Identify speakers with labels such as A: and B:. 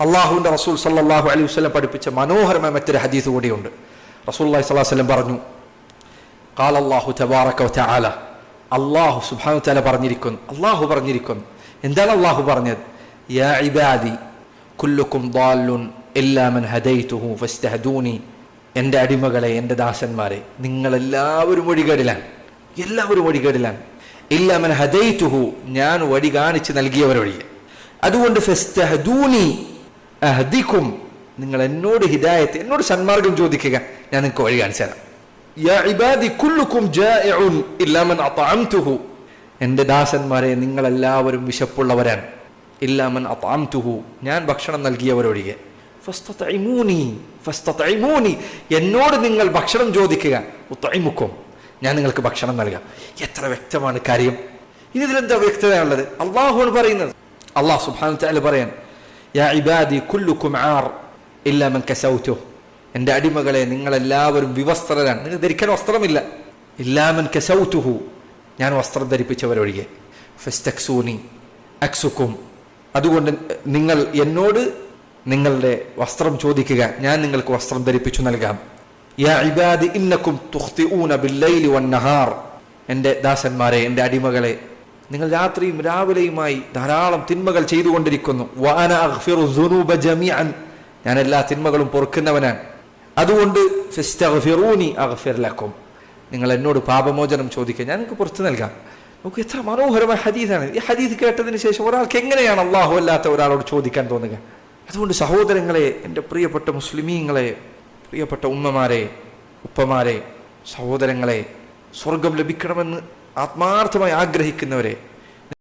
A: അള്ളാഹുവിന്റെ റസൂൽ സല്ലാഹു അലൈഹി വസ്ലം പഠിപ്പിച്ച മനോഹരമായ മറ്റൊരു ഹദീസ് കൂടിയുണ്ട്. റസൂൽ അലൈഹി സ്വലാഹു വസ്ലം പറഞ്ഞു കാൽ അള്ളാഹു തബാറക്ക അള്ളാഹു സുബാനു തല പറഞ്ഞിരിക്കുന്നു അള്ളാഹു പറഞ്ഞിരിക്കുന്നു. എന്താണ് അള്ളാഹു പറഞ്ഞത്? യാ ഇബാദി കുല്ലുക്കും എല്ലാമൻ ഫസ്തഹദൂനി. എന്റെ അടിമകളെ എന്റെ ദാസന്മാരെ നിങ്ങളെല്ലാവരും വഴികേടിലാണ്. എല്ലാവരും വഴികേടിലാണ്. ഇല്ലാമൻ ഹദൈതുഹു ഞാൻ വഴി കാണിച്ച് നൽകിയവരൊഴിയെ അതുകൊണ്ട് ഫസ്തഹദൂനി അഹദിക്കും. നിങ്ങൾ എന്നോട് ഹിദായത്ത് എന്നോട് സന്മാർഗം ചോദിക്കുക. ഞാൻ നിങ്ങൾക്ക് വഴി കാണിച്ചു തരാം. എന്റെ ദാസന്മാരെ നിങ്ങളെല്ലാവരും വിശപ്പുള്ളവരാണ്. ഇല്ലാമൻ മൻ അത്അംതുഹു ഞാൻ ഭക്ഷണം നൽകിയവരൊഴികെ. എന്നോട് നിങ്ങൾ ഭക്ഷണം ചോദിക്കുക. ഉത്തൈമുക്കും ഞാൻ നിങ്ങൾക്ക് ഭക്ഷണം നൽകാം. എത്ര വ്യക്തമാണ് കാര്യം. ഇതിലെന്താ വ്യക്തതയാണുള്ളത്? അള്ളാഹുവാണ് പറയുന്നത്. അള്ളാഹ് തആല പറയാൻ യാ ഇബാദി കുല്ലുക്കും ആർ ഇല്ലാ മൻ കസൗതുഹു എന്റെ അടിമകളെ നിങ്ങളെല്ലാവരും വിവസ്ത്രരാണ്. നിങ്ങൾ ധരിക്കാൻ വസ്ത്രമില്ല. ഇല്ലാമൻ കസൗറ്റുഹു ഞാൻ വസ്ത്രം ധരിപ്പിച്ചവരൊഴികെ. ഫെസ്റ്റക്സൂനി അക്സുക്കും. അതുകൊണ്ട് നിങ്ങൾ എന്നോട് നിങ്ങളുടെ വസ്ത്രം ചോദിക്കുക. ഞാൻ നിങ്ങൾക്ക് വസ്ത്രം ധരിപ്പിച്ചു നൽകാം. യാ ഇബാദി ഇന്നക്കും തുഖ്തിഊന ബില്ലൈലി വന്നഹാർ എന്റെ ദാസന്മാരെ എന്റെ അടിമകളെ നിങ്ങൾ രാത്രിയും രാവിലെയുമായി ധാരാളം തിന്മകൾ ചെയ്തുകൊണ്ടിരിക്കുന്നു. ഞാൻ എല്ലാ തിന്മകളും പൊറുക്കുന്നവനാണ്. അതുകൊണ്ട് ലക്കും. നിങ്ങൾ എന്നോട് പാപമോചനം ചോദിക്കുക. ഞാൻ നിങ്ങൾക്ക് പുറത്തു നൽകാം. നമുക്ക് എത്ര മനോഹരമായ ഹദീസാണ്. ഈ ഹദീസ് കേട്ടതിന് ശേഷം ഒരാൾക്ക് എങ്ങനെയാണ് അള്ളാഹു അല്ലാത്ത ഒരാളോട് ചോദിക്കാൻ തോന്നുക? അതുകൊണ്ട് സഹോദരങ്ങളെ എന്റെ പ്രിയപ്പെട്ട മുസ്ലിമീങ്ങളെ പ്രിയപ്പെട്ട ഉമ്മമാരെ ഉപ്പമാരെ സഹോദരങ്ങളെ സ്വർഗം ലഭിക്കണമെന്ന് ആത്മാർത്ഥമായി ആഗ്രഹിക്കുന്നവരെ